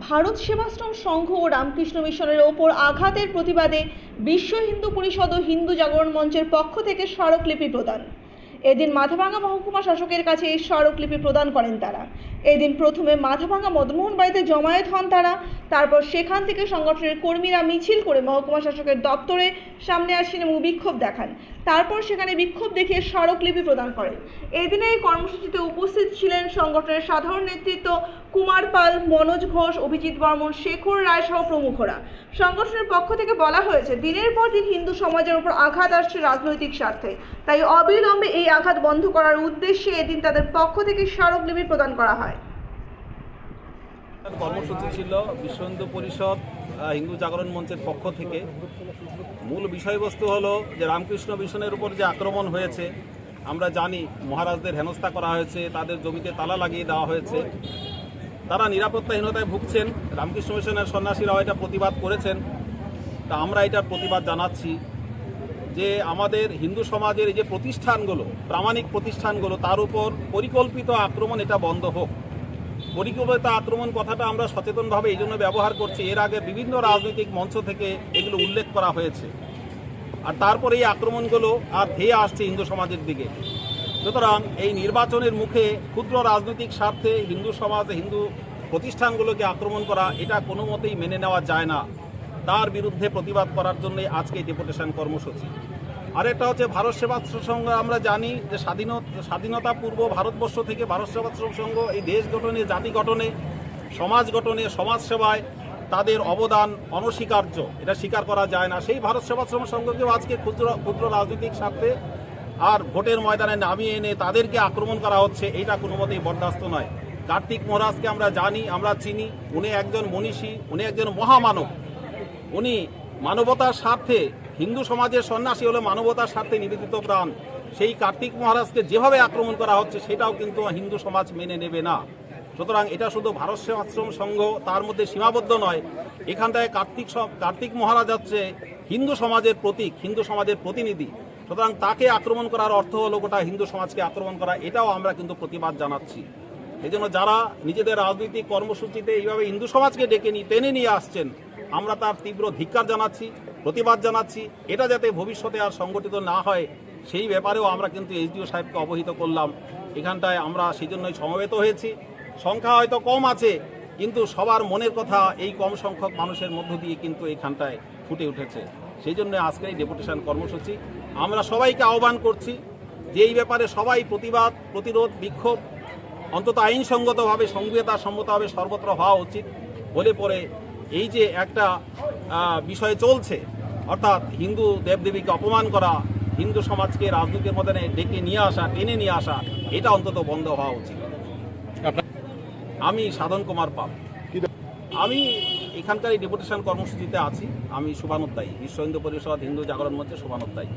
ভারত সেবাশ্রম সংঘ ও রামকৃষ্ণ মিশনের ওপর আঘাতের প্রতিবাদে বিশ্ব হিন্দু পরিষদ ও হিন্দু জাগরণ মঞ্চের পক্ষ থেকে স্মারকলিপি প্রদান। এদিন মাথাভাঙ্গা মহকুমা শাসকের কাছে এই স্মারকলিপি প্রদান করেন তারা। এদিন প্রথমে মাথাভাঙ্গা মদনমোহন বাড়িতে জমায়েত হন তারা। তারপর সেখান থেকে সংগঠনের কর্মীরা মিছিল করে মহকুমা শাসকের দপ্তরে সামনে আসেন এবং বিক্ষোভ দেখান। তারপর সেখানে বিক্ষোভ দেখিয়ে স্মারকলিপি প্রদান করেন। এদিনে এই কর্মসূচিতে উপস্থিত ছিলেন সংগঠনের সাধারণ নেতৃত্ব কুমার পাল, মনোজ ঘোষ, অভিজিৎ বর্মন, শেখর রায় সহ প্রমুখরা। সংগঠনের পক্ষ থেকে বলা হয়েছে, দিনের পর দিন হিন্দু সমাজের উপর আঘাত আসছে রাজনৈতিক স্বার্থে। তাই অবিলম্বে এই আঘাত বন্ধ করার উদ্দেশ্যে এদিন তাদের পক্ষ থেকে স্মারকলিপি প্রদান করা হয়। কর্মসূচি ছিল বিশ্ব হিন্দু পরিষদ হিন্দু জাগরণ মঞ্চের পক্ষ থেকে। মূল বিষয়বস্তু হলো যে রামকৃষ্ণ মিশনের উপর যে আক্রমণ হয়েছে, আমরা জানি মহারাজদের হেনস্থা করা হয়েছে, তাদের জমিতে তালা লাগিয়ে দেওয়া হয়েছে। তারা নিরাপত্তাহীনতায় ভুগছেন, রামকৃষ্ণ মিশনের সন্ন্যাসীরাও এটা প্রতিবাদ করেছেন। তা আমরা এটার প্রতিবাদ জানাচ্ছি। যে আমাদের হিন্দু সমাজের এই যে প্রতিষ্ঠানগুলো, প্রামাণিক প্রতিষ্ঠানগুলো, তার উপর পরিকল্পিত আক্রমণ এটা বন্ধ হোক। পরিকল্পিত আক্রমণ কথাটা আমরা সচেতনভাবে এই জন্য ব্যবহার করছি। এর আগে বিভিন্ন রাজনৈতিক মঞ্চ থেকে এগুলো উল্লেখ করা হয়েছে। আর তারপরে এই আক্রমণগুলো আর ধেয়ে আসছে হিন্দু সমাজের দিকে। সুতরাং এই নির্বাচনের মুখে ক্ষুদ্র রাজনৈতিক স্বার্থে হিন্দু সমাজ, হিন্দু প্রতিষ্ঠানগুলোকে আক্রমণ করা, এটা কোনো মতেই মেনে নেওয়া যায় না। তার বিরুদ্ধে প্রতিবাদ করার জন্য আজকে এই ডেপুটেশন কর্মসূচি। আরেকটা হচ্ছে ভারত সেবাশ্রম সংঘ, আমরা জানি যে স্বাধীনতা স্বাধীনতা পূর্ব ভারতবর্ষ থেকে ভারত সেবাশ্রম সংঘ এই দেশ গঠনে, জাতি গঠনে, সমাজ গঠনে, সমাজ সেবায় তাদের অবদান অনস্বীকার্য। এটা স্বীকার করা যায় না। সেই ভারত সেবাশ্রম সংঘকেও আজকে ক্ষুদ্র ক্ষুদ্র রাজনৈতিক স্বার্থে আর ভোটের ময়দানে নামিয়ে এনে তাদেরকে আক্রমণ করা হচ্ছে এটা কোনো মতেই বরদাস্ত নয়। কার্তিক মহারাজকে আমরা জানি, আমরা চিনি। উনি একজন মনীষী, উনি একজন মহামানব। উনি মানবতার স্বার্থে, হিন্দু সমাজের সন্ন্যাসী হলো মানবতার স্বার্থে নিবেদিত প্রাণ। সেই কার্তিক মহারাজকে যেভাবে আক্রমণ করা হচ্ছে, সেটাও কিন্তু হিন্দু সমাজ মেনে নেবে না। সুতরাং এটা শুধু ভারত সেবাশ্রম সংঘ, তার মধ্যে সীমাবদ্ধ নয়। এখানটায় কার্তিক কার্তিক মহারাজ হচ্ছে হিন্দু সমাজের প্রতীক, হিন্দু সমাজের প্রতিনিধি। সুতরাং তাকে আক্রমণ করার অর্থ হলো গোটা হিন্দু সমাজকে আক্রমণ করা, এটাও আমরা কিন্তু প্রতিবাদ জানাচ্ছি। এই জন্য যারা নিজেদের রাজনৈতিক কর্মসূচিতে এইভাবে হিন্দু সমাজকে ডেকে নিয়ে টেনে নিয়ে আসছেন আমরা তার তীব্র ধিক্কার জানাচ্ছি, প্রতিবাদ জানাচ্ছি। এটা যাতে ভবিষ্যতে আর সংগঠিত না হয়, সেই ব্যাপারেও আমরা কিন্তু এসডিও সাহেবকে অবহিত করলাম। এখানটায় আমরা সেই জন্যই সমবেত হয়েছি। সংখ্যা হয়তো কম আছে, কিন্তু সবার মনের কথা এই কম সংখ্যক মানুষের মধ্য দিয়ে কিন্তু এইখানটায় ফুটে উঠেছে। সেই জন্য আজকের এই ডেপুটেশন কর্মসূচি আমরা সবাইকে আহ্বান করছি যে এই ব্যাপারে সবাই প্রতিবাদ, প্রতিরোধ, বিক্ষোভ, অন্তত আইনসঙ্গতভাবে সংবিধান সম্মতভাবে সর্বত্র হওয়া উচিত বলে পরে এই যে একটা বিষয় চলছে অর্থাৎ হিন্দু দেবদেবীকে অপমান করা হিন্দু সমাজকে রাজনীতির মধ্যে ডেকে নিয়ে আসা টেনে নিয়ে আসা এটা অন্তত বন্ধ হওয়া উচিত। আমি সাধন কুমার পাল। আমি এখানকার এই ডেপুটেশন কর্মসূচিতে আছি। আমি শুভানুদ্দায়ী বিশ্ব হিন্দু পরিষদ হিন্দু জাগরণ মঞ্চে শুভানুদ্দায়ী